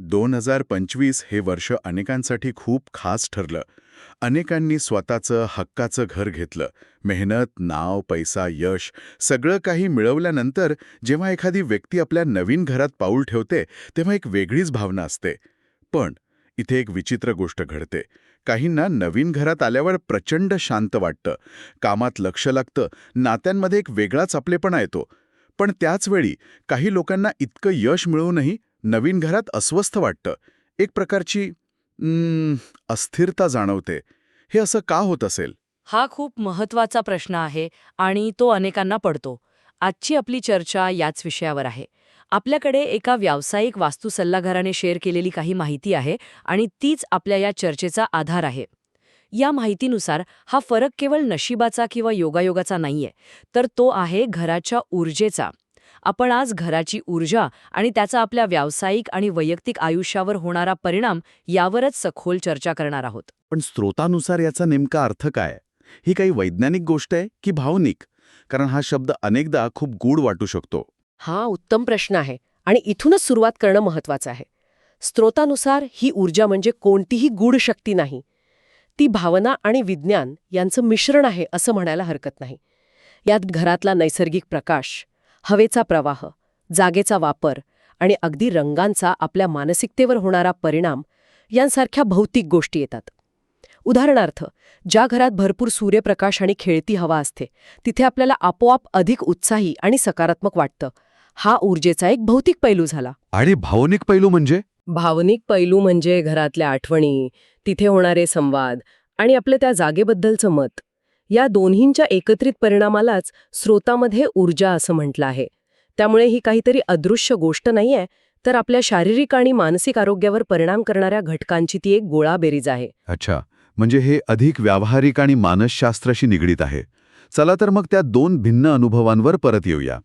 दोन हजार पंचवीस हे वर्ष अनेकांसाठी खूप खास ठरलं. अनेकांनी स्वतःचं हक्काचं घर घेतलं. मेहनत नाव पैसा यश सगळं काही मिळवल्यानंतर जेव्हा एखादी व्यक्ती आपल्या नवीन घरात पाऊल ठेवते तेव्हा एक वेगळीच भावना असते. पण इथे एक विचित्र गोष्ट घडते. काहींना नवीन घरात आल्यावर प्रचंड शांत वाटतं. कामात लक्ष लागतं. नात्यांमध्ये एक वेगळाच आपलेपणा येतो. पण त्याचवेळी काही लोकांना इतकं यश मिळूनही नवीन घरात अस्वस्थ वाटतं. एक प्रकारची अस्थिरता जाणवते. हे असं का होत असेल? हा खूप महत्त्वाचा प्रश्न आहे आणि तो अनेकांना पडतो. आजची आपली चर्चा याच विषयावर आहे. आपल्याकडे एका व्यावसायिक वास्तू सल्लागाराने शेअर केलेली काही माहिती आहे आणि तीच आपल्या या चर्चेचा आधार आहे. या माहितीनुसार हा फरक केवळ नशिबाचा किंवा योगायोगाचा नाहीये तर तो आहे घराच्या ऊर्जेचा. आपण आज घराची ऊर्जा आणि त्याचा आपल्या व्यावसायिक आणि वैयक्तिक आयुष्यावर होणारा परिणाम यावरच सखोल चर्चा करणार आहोत. पण स्रोतानुसार याचा नेमका अर्थ काय? ही काही वैज्ञानिक गोष्ट आहे की भावनिक? कारण हा शब्द अनेकदा खूप गूढ वाटू शकतो. हा उत्तम प्रश्न आहे आणि इथूनच सुरुवात करणं महत्वाचं आहे. स्त्रोतानुसार ही ऊर्जा म्हणजे कोणतीही गूढ शक्ती नाही. ती भावना आणि विज्ञान यांचं मिश्रण आहे असं म्हणायला हरकत नाही. यात घरातला नैसर्गिक प्रकाश हवेचा प्रवाह जागेचा वापर आणि अगदी रंगांचा आपल्या मानसिकतेवर होणारा परिणाम यांसारख्या भौतिक गोष्टी येतात. उदाहरणार्थ ज्या घरात भरपूर सूर्यप्रकाश आणि खेळती हवा असते तिथे आपल्याला आपोआप अधिक उत्साही आणि सकारात्मक वाटतं. हा ऊर्जेचा एक भौतिक पैलू झाला. आणि भावनिक पैलू म्हणजे? भावनिक पैलू म्हणजे घरातल्या आठवणी तिथे होणारे संवाद आणि आपल्या त्या जागेबद्दलचं मत. या दोन्हींच्या एकत्रित परिणामालाच स्रोतामध्ये ऊर्जा असं म्हटलं आहे. त्यामुळे ही काहीतरी अदृश्य गोष्ट नाहीये तर आपल्या शारीरिक आणि मानसिक आरोग्यावर परिणाम करणाऱ्या घटकांची ती एक गोळाबेरीज आहे. अच्छा म्हणजे हे अधिक व्यावहारिक आणि मानसशास्त्राशी निगडीत आहे. चला तर मग त्या दोन भिन्न अनुभवांवर परत येऊया.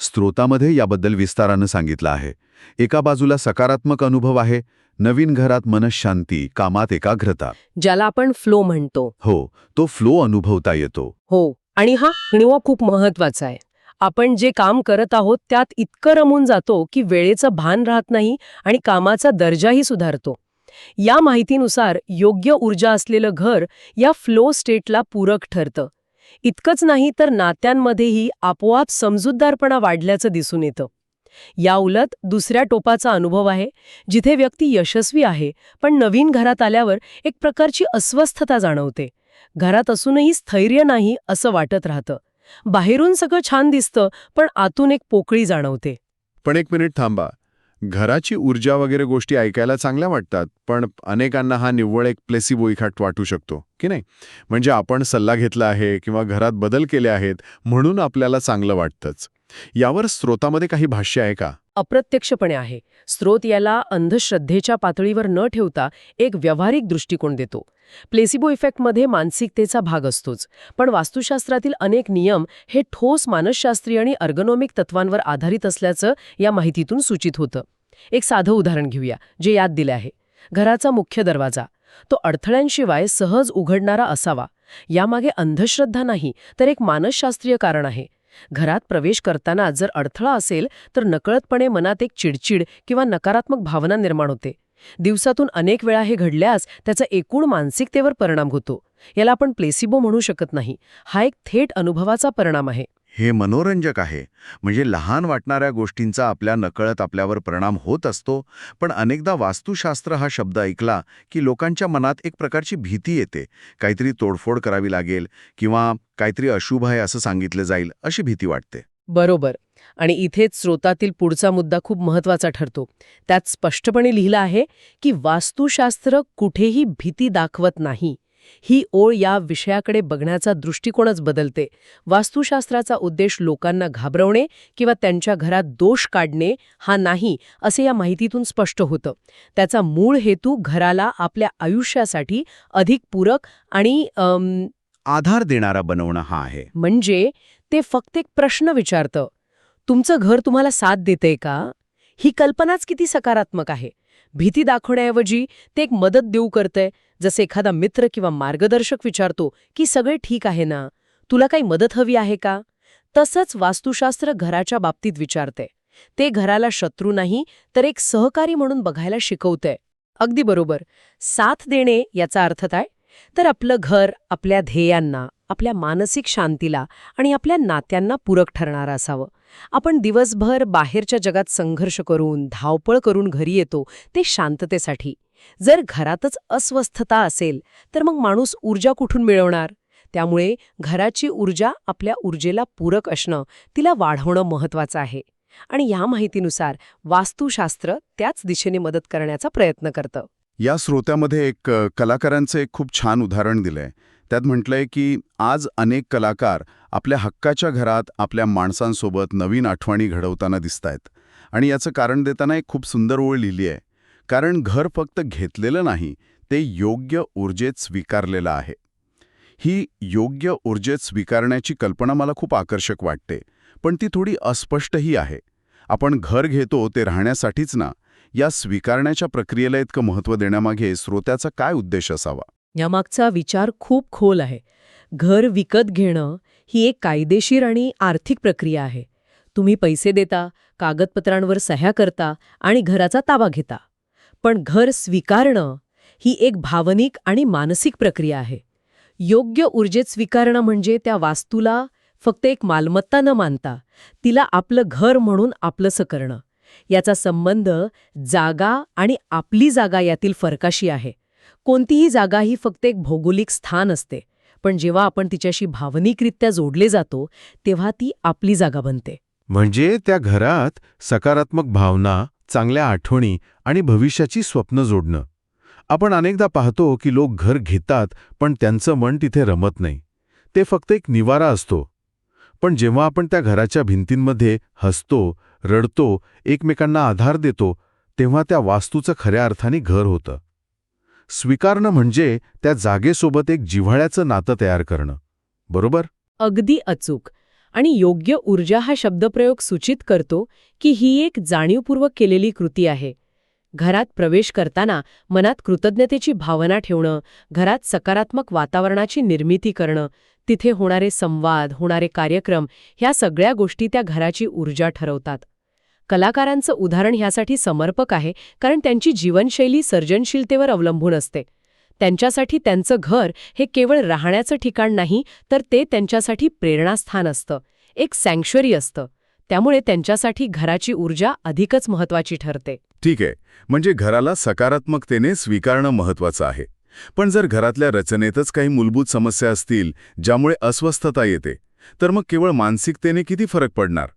स्त्रोतामध्ये याबद्दल विस्तारानं सांगितलं आहे. एका बाजूला सकारात्मक अनुभव आहे नवीन घरात मनशांती कामात एकाग्रता. ज्याला आपण फ्लो म्हणतो. हो तो फ्लो अनुभवता येतो. हो आणि हा हिणवा खूप महत्त्वाचा आहे. आपण जे काम करत आहोत त्यात इतकं रमून जातो की वेळेचं भान राहत नाही आणि कामाचा दर्जाही सुधारतो. या माहितीनुसार योग्य ऊर्जा असलेलं घर या फ्लो स्टेटला पूरक ठरतं. इतकंच नाही तर नात्यांमध्येही आपोआप समजूतदारपणा वाढल्याचं दिसून येतं. याउलत दुसऱ्या टोपाचा अनुभव आहे जिथे व्यक्ती यशस्वी आहे पण नवीन घरात आल्यावर एक प्रकारची अस्वस्थता जाणवते. घरात असूनही स्थैर्य नाही असं वाटत राहतं. बाहेरून सगळं छान दिसतं पण आतून एक पोकळी जाणवते. पण एक मिनिट थांबा. घराची ऊर्जा वगैरे गोष्टी ऐकायला चांगल्या वाटतात पण अनेकांना हा निव्वळ एक प्लेसिबो इफेक्ट वाटू शकतो की नाही? म्हणजे आपण सल्ला घेतला आहे किंवा घरात बदल केले आहेत म्हणून आपल्याला चांगलं वाटतंच. यावर स्रोतामध्ये काही भाष्य आहे का? अप्रत्यक्षपणे आहे. स्रोत याला अंधश्रद्धेच्या पातळीवर न ठेवता एक व्यावहारिक दृष्टिकोन देतो. प्लेसिबो इफेक्टमध्ये मानसिकतेचा भाग असतोच. पण वास्तुशास्त्रातील अनेक नियम हे ठोस मानसशास्त्रीय आणि अर्गनॉमिक तत्वांवर आधारित असल्याचं या माहितीतून सूचित होतं. एक साधं उदाहरण घेऊया जे यात दिले आहे. घराचा मुख्य दरवाजा. तो अडथळ्यांशिवाय सहज उघडणारा असावा. यामागे अंधश्रद्धा नाही तर एक मानसशास्त्रीय कारण आहे. घरात प्रवेश करताना जर अडथळा असेल तर नकळतपणे मनात एक चिडचिड किंवा नकारात्मक भावना निर्माण होते. दिवसातून अनेक वेळा हे घडल्यास त्याचा एकूण मानसिकतेवर परिणाम होतो. याला आपण प्लेसिबो म्हणू शकत नाही. हा एक थेट अनुभवाचा परिणाम आहे. हे मनोरंजक आहे. म्हणजे लहान वाटणाऱ्या गोष्टींचा आपल्या नकळत आपल्यावर परिणाम होत असतो पण अनेकदा वास्तुशास्त्र हा शब्द ऐकला की लोकांच्या मनात एक प्रकारची भीती येते. काहीतरी तोडफोड करावी लागेल किंवा काहीतरी अशुभ आहे असं सांगितलं जाईल अशी भीती वाटते. बरोबर. आणि इथेच स्रोतातील पुढचा मुद्दा खूप महत्त्वाचा ठरतो. त्यात स्पष्टपणे लिहिलं आहे की वास्तुशास्त्र कुठेही भीती दाखवत नाही. ही ओळ या विषयाकडे बघण्याचा दृष्टिकोनच बदलते. वास्तुशास्त्राचा उद्देश लोकांना घाबरवणे किंवा त्यांच्या घरात दोष काढणे हा नाही असे या माहितीतून स्पष्ट होतं. त्याचा मूळ हेतू घराला आपल्या आयुष्यासाठी अधिक पूरक आणि अम, आधार देणारा बनवणं हा आहे. म्हणजे ते फक्त एक प्रश्न विचारतं. तुमचं घर तुम्हाला साथ देतंय का? ही कल्पनाच किती सकारात्मक आहे. भीती दाखवण्याऐवजी ते एक मदत देऊ करतंय. जसे एखादा मित्र किंवा मार्गदर्शक विचारतो की सगळे ठीक आहे ना? तुला काही मदत हवी आहे का? तसंच वास्तुशास्त्र घराच्या बाबतीत विचारते ते घराला शत्रू नाही तर एक सहकारी म्हणून बघायला शिकवतंय. अगदी बरोबर. साथ देणे याचा अर्थ काय? तर आपलं घर आपल्या ध्येयांना आपल्या मानसिक शांतीला आणि आपल्या नात्यांना पूरक ठरणारं असावं. आपण दिवसभर बाहेरच्या जगात संघर्ष करून धावपळ करून घरी येतो ते शांततेसाठी. जर घरातच अस्वस्थता असेल तर मग माणूस ऊर्जा कुठून मिळवणार? त्यामुळे घराची ऊर्जा आपल्या ऊर्जेला पूरक असणं तिला वाढवणं महत्वाचं आहे. आणि या माहितीनुसार वास्तुशास्त्र त्याच दिशेने मदत करण्याचा प्रयत्न करतं. या श्रोत्यामध्ये एक कलाकारांचं एक खूप छान उदाहरण दिलंय. त्यात म्हटलंय की आज अनेक कलाकार आपल्या हक्काच्या घरात आपल्या माणसांसोबत नवीन आठवणी घडवताना दिसतायत. आणि याचं कारण देताना एक खूप सुंदर ओळ लिहिली आहे. कारण घर फक्त घेतलेलं नाही ते योग्य ऊर्जेत स्वीकारलेलं आहे. ही योग्य ऊर्जेत स्वीकारण्याची कल्पना मला खूप आकर्षक वाटते. पण ती थोडी अस्पष्टही आहे. आपण घर घेतो ते राहण्यासाठीच ना या स्वीकारण्याच्या प्रक्रियेला इतकं महत्त्व देण्यामागे श्रोत्याचा काय उद्देश असावा? यामागचा विचार खूप खोल आहे. घर विकत घेणं ही एक कायदेशीर आणि आर्थिक प्रक्रिया आहे. तुम्ही पैसे देता कागदपत्रांवर सह्या करता आणि घराचा ताबा घेता. पण घर स्वीकारणं ही एक भावनिक आणि मानसिक प्रक्रिया आहे. योग्य ऊर्जेत स्वीकारणं म्हणजे त्या वास्तूला फक्त एक मालमत्ता न मानता तिला आपलं घर म्हणून आपलंसं करणं. याचा संबंध जागा आणि आपली जागा यातील फरकाशी आहे. कोणतीही जागा ही फक्त एक भौगोलिक स्थान असते पण जेव्हा आपण तिच्याशी भावनिकरित्या जोडले जातो तेव्हा ती आपली जागा बनते. म्हणजे त्या घरात सकारात्मक भावना चांगल्या आठवणी आणि भविष्याची स्वप्न जोडणं. आपण अनेकदा पाहतो की लोक घर घेतात पण त्यांचं मन तिथे रमत नाही. ते फक्त एक निवारा असतो. पण जेव्हा आपण त्या घराच्या भिंतींमध्ये हसतो रडतो एकमेकांना आधार देतो तेव्हा त्या वास्तूचं खऱ्या अर्थाने घर होतं. स्वीकारणं म्हणजे त्या जागेसोबत एक जिव्हाळ्याचं नातं तयार करणं. बरोबर? अगदी अचूक. आणि योग्य ऊर्जा हा शब्दप्रयोग सूचित करतो की ही एक जाणीवपूर्वक केलेली कृती आहे. घरात प्रवेश करताना मनात कृतज्ञतेची भावना ठेवणं घरात सकारात्मक वातावरणाची निर्मिती करणं तिथे होणारे संवाद होणारे कार्यक्रम ह्या सगळ्या गोष्टी त्या घराची ऊर्जा ठरवतात. कलाकारांचं उदाहरण ह्यासाठी समर्पक आहे कारण त्यांची जीवनशैली सर्जनशीलतेवर अवलंबून असते. त्यांच्यासाठी त्यांचं घर हे केवळ राहण्याचं ठिकाण नाही तर ते त्यांच्यासाठी प्रेरणास्थान असतं. एक सँक्च्युअरी असतं. त्यामुळे त्यांच्यासाठी घराची ऊर्जा अधिकच महत्वाची ठरते. ठीक आहे. म्हणजे घराला सकारात्मकतेने स्वीकारणं महत्त्वाचं आहे. पण जर घरातल्या रचनेतच काही मूलभूत समस्या असतील ज्यामुळे अस्वस्थता येते तर मग केवळ मानसिकतेने किती फरक पडणार?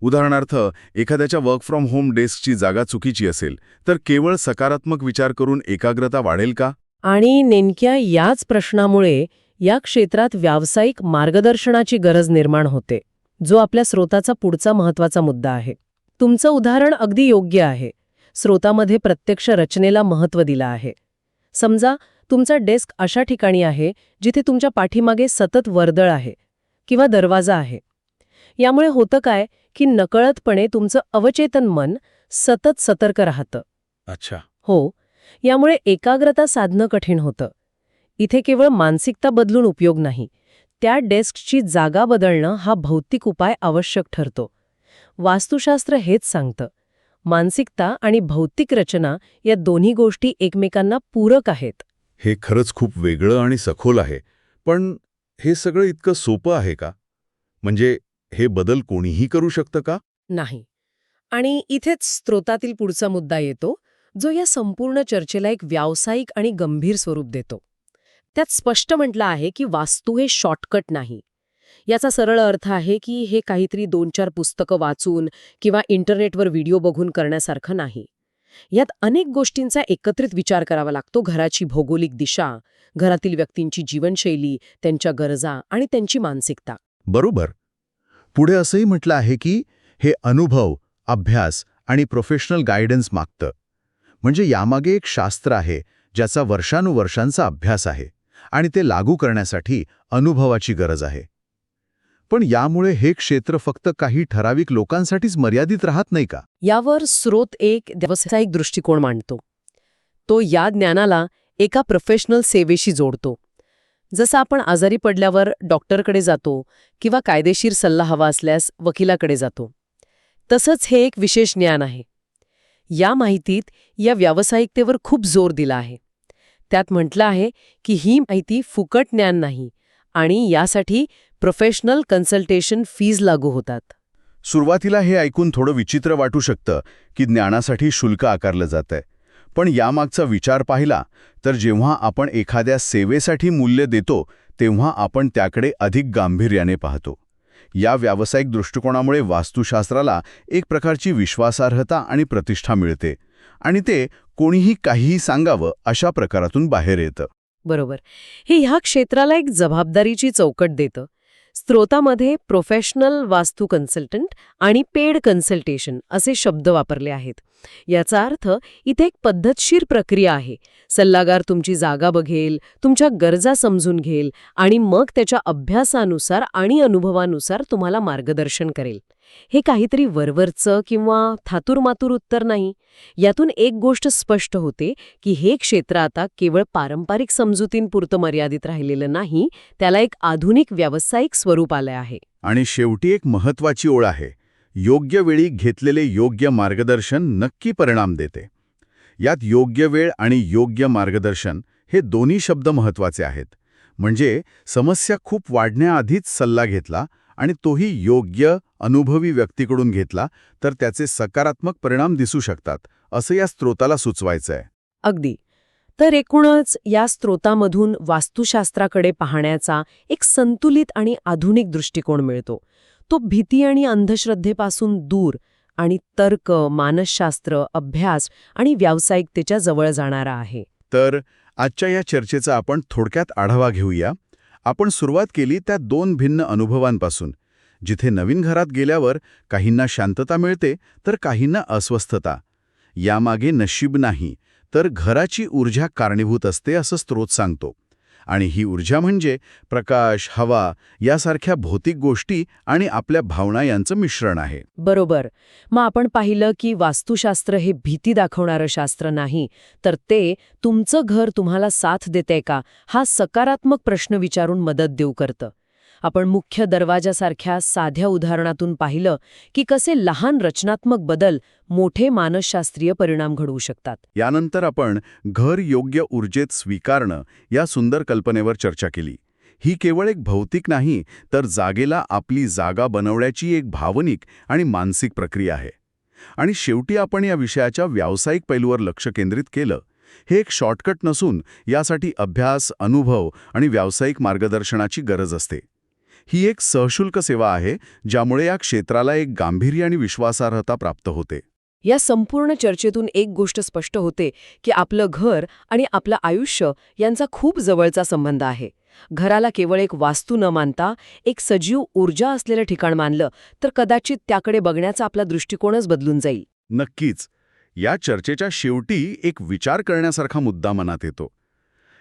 उदाहरणार्थ एखाद्याच्या वर्क फ्रॉम होम डेस्कची जागा चुकीची असेल तर केवळ सकारात्मक विचार करून एकाग्रता वाढेल का? आणि नेमक्या याच प्रश्नामुळे या क्षेत्रात व्यावसायिक मार्गदर्शनाची गरज निर्माण होते जो आपल्या स्रोताचा पुढचा महत्त्वाचा मुद्दा आहे. तुमचं उदाहरण अगदी योग्य आहे. स्रोतामध्ये प्रत्यक्ष रचनेला महत्त्व दिलं आहे. समजा तुमचा डेस्क अशा ठिकाणी आहे जिथे तुमच्या पाठीमागे सतत वर्दळ आहे किंवा दरवाजा आहे. यामुळे होतं काय? की नकळतपणे तुमचं अवचेतन मन सतत सतर्क राहतं. अच्छा. हो यामुळे एकाग्रता साधणं कठीण होतं. इथे केवळ मानसिकता बदलून उपयोग नाही त्या डेस्कची जागा बदलणं हा भौतिक उपाय आवश्यक ठरतो. वास्तुशास्त्र हेच सांगतं. मानसिकता आणि भौतिक रचना या दोन्ही गोष्टी एकमेकांना पूरक आहेत. हे खरंच खूप वेगळं आणि सखोल आहे पण हे सगळं इतकं सोपं आहे का? म्हणजे हे बदल कोणीही करू शकतं का? नाही. आणि इथेच स्त्रोतातील पुढचा मुद्दा येतो जो या संपूर्ण चर्चेला एक व्यावसायिक आणि गंभीर स्वरूप देतो. त्यात स्पष्ट म्हटलं आहे की वास्तू हे शॉर्टकट नाही. याचा सरळ अर्थ आहे की हे काहीतरी दोन चार पुस्तकं वाचून किंवा इंटरनेटवर व्हिडिओ बघून करण्यासारखं नाही. यात अनेक गोष्टींचा एकत्रित विचार करावा लागतो घराची भौगोलिक दिशा घरातील व्यक्तींची जीवनशैली त्यांच्या गरजा आणि त्यांची मानसिकता. बरोबर. पुढे असंही म्हटलं आहे की हे अनुभव अभ्यास आणि प्रोफेशनल गायडन्स मागतं. म्हणजे यामागे एक शास्त्र आहे ज्याचा वर्षानुवर्षांचा अभ्यास आहे आणि ते लागू करण्यासाठी अनुभवाची गरज आहे. पण यामुळे हे क्षेत्र फक्त काही ठराविक लोकांसाठीच मर्यादित राहत नाही का? यावर स्रोत एक व्यावसायिक दृष्टिकोन मांडतो. तो या ज्ञानाला एका प्रोफेशनल सेवेशी जोडतो. जसं आपण आजारी पडल्यावर डॉक्टरकडे जातो किंवा कायदेशीर सल्ला हवा असल्यास वकिलाकडे जातो. तसंच हे एक विशेष ज्ञान आहे. या माहितीत या व्यावसायिकतेवर खूप जोर दिला आहे. त्यात म्हटलं आहे की ही माहिती फुकट ज्ञान नाही आणि यासाठी प्रोफेशनल कन्सल्टेशन फीज लागू होतात. सुरुवातीला हे ऐकून थोडं विचित्र वाटू शकतं की ज्ञानासाठी शुल्क आकारलं जातंय. पण यामागचा विचार पाहिला तर जेव्हा आपण एखाद्या सेवेसाठी मूल्य देतो तेव्हा आपण त्याकडे अधिक गांभीर्याने पाहतो. या व्यावसायिक दृष्टिकोनामुळे वास्तुशास्त्राला एक प्रकारची विश्वासार्हता आणि प्रतिष्ठा मिळते आणि ते कोणीही काहीही सांगावं अशा प्रकारातून बाहेर येतं. बरोबर. हे ह्या क्षेत्राला एक जबाबदारीची चौकट देतं. स्त्रोतामध्ये प्रोफेशनल वास्तू कन्सल्टंट आणि पेड कन्सल्टेशन असे शब्द वापरले आहेत. याचा अर्थ इथे एक पद्धतशीर प्रक्रिया आहे. सल्लागार तुमची जागा बघेल तुमच्या गरजा समजून घेईल आणि मग त्याच्या अभ्यासानुसार आणि अनुभवानुसार तुम्हाला मार्गदर्शन करेल. हे काहीतरी वरवरचं किंवा थातुरमातुर उत्तर नाही. यातून एक गोष्ट स्पष्ट होते की हे क्षेत्र आता केवळ पारंपरिक समजुतींपुरतं मर्यादित राहिलेलं नाही त्याला एक आधुनिक व्यावसायिक स्वरूप आलं आहे. आणि शेवटी एक महत्वाची ओळ आहे. योग्य वेळी घेतलेले योग्य मार्गदर्शन नक्की परिणाम देते. यात योग्य वेळ आणि योग्य मार्गदर्शन हे दोन्ही शब्द महत्त्वाचे आहेत. म्हणजे समस्या खूप वाढण्याआधीच सल्ला घेतला आणि तोही योग्य अनुभवी व्यक्तीकडून घेतला तर त्याचे सकारात्मक परिणाम दिसू शकतात असं या स्त्रोताला सुचवायचं आहे अगदी. तर एकूणच या स्त्रोतामधून वास्तुशास्त्राकडे पाहण्याचा एक संतुलित आणि आधुनिक दृष्टिकोन मिळतो. तो भीती आणि अंधश्रद्धेपासून दूर आणि तर्क मानसशास्त्र अभ्यास आणि व्यावसायिकतेच्या जवळ जाणारा आहे. तर आजच्या या चर्चेचा आपण थोडक्यात आढावा घेऊया. आपण सुरुवात केली त्या दोन भिन्न अनुभवांपासून. जिथे नवीन घरात गेल्यावर काहींना शांतता मिळते तर काहींना अस्वस्थता. यामागे नशीब नाही तर घराची ऊर्जा कारणीभूत असते असं स्रोत सांगतो. आणि ही ऊर्जा म्हणजे प्रकाश हवा यासारख्या भौतिक गोष्टी आणि आपल्या भावना यांचं मिश्रण आहे. बरोबर. मग आपण पाहिलं की वास्तुशास्त्र हे भीती दाखवणारं शास्त्र नाही तर ते तुमचं घर तुम्हाला साथ देते का? हा सकारात्मक प्रश्न विचारून मदत देऊ करतं. आपण मुख्य दरवाजासारख्या साध्या उदाहरणातून पाहिलं की कसे लहान रचनात्मक बदल मोठे मानसशास्त्रीय परिणाम घडवू शकतात. यानंतर आपण घर योग्य ऊर्जेत स्वीकारणं या सुंदर कल्पनेवर चर्चा केली. ही केवळ एक भौतिक नाही तर जागेला आपली जागा बनवण्याची एक भावनिक आणि मानसिक प्रक्रिया आहे. आणि शेवटी आपण या विषयाच्या व्यावसायिक पैलूवर लक्ष केंद्रित केलं. हे एक शॉर्टकट नसून यासाठी अभ्यास अनुभव आणि व्यावसायिक मार्गदर्शनाची गरज असते. ही एक सहशुल्क सेवा आहे ज्यामुळे या क्षेत्राला एक गांभीर्य आणि विश्वासार्हता प्राप्त होते. या संपूर्ण चर्चेतून एक गोष्ट स्पष्ट होते की आपलं घर आणि आपलं आयुष्य यांचा खूप जवळचा संबंध आहे. घराला केवळ एक वास्तू न मानता एक सजीव ऊर्जा असलेलं ठिकाण मानलं तर कदाचित त्याकडे बघण्याचा आपला दृष्टिकोनच बदलून जाईल. नक्कीच. या चर्चेच्या शेवटी एक विचार करण्यासारखा मुद्दा मनात येतो.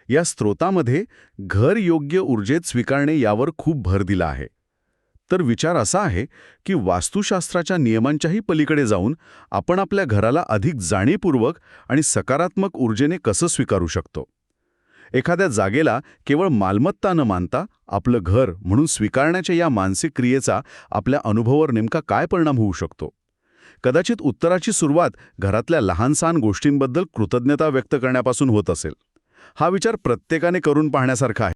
या स्त्रोतामध्ये घर योग्य ऊर्जेत स्वीकारणे यावर खूप भर दिला आहे. तर विचार असा आहे की वास्तुशास्त्राच्या नियमांच्याही पलीकडे जाऊन आपण आपल्या घराला अधिक जाणीवपूर्वक आणि सकारात्मक ऊर्जेने कसं स्वीकारू शकतो? एखाद्या जागेला केवळ मालमत्ता न मानता आपलं घर म्हणून स्वीकारण्याच्या या मानसिक क्रियेचा आपल्या अनुभवावर नेमका काय परिणाम होऊ शकतो? कदाचित उत्तराची सुरुवात घरातल्या लहानसहान गोष्टींबद्दल कृतज्ञता व्यक्त करण्यापासून होत असेल. हा विचार प्रत्येकाने करून पाहण्यासारखा आहे.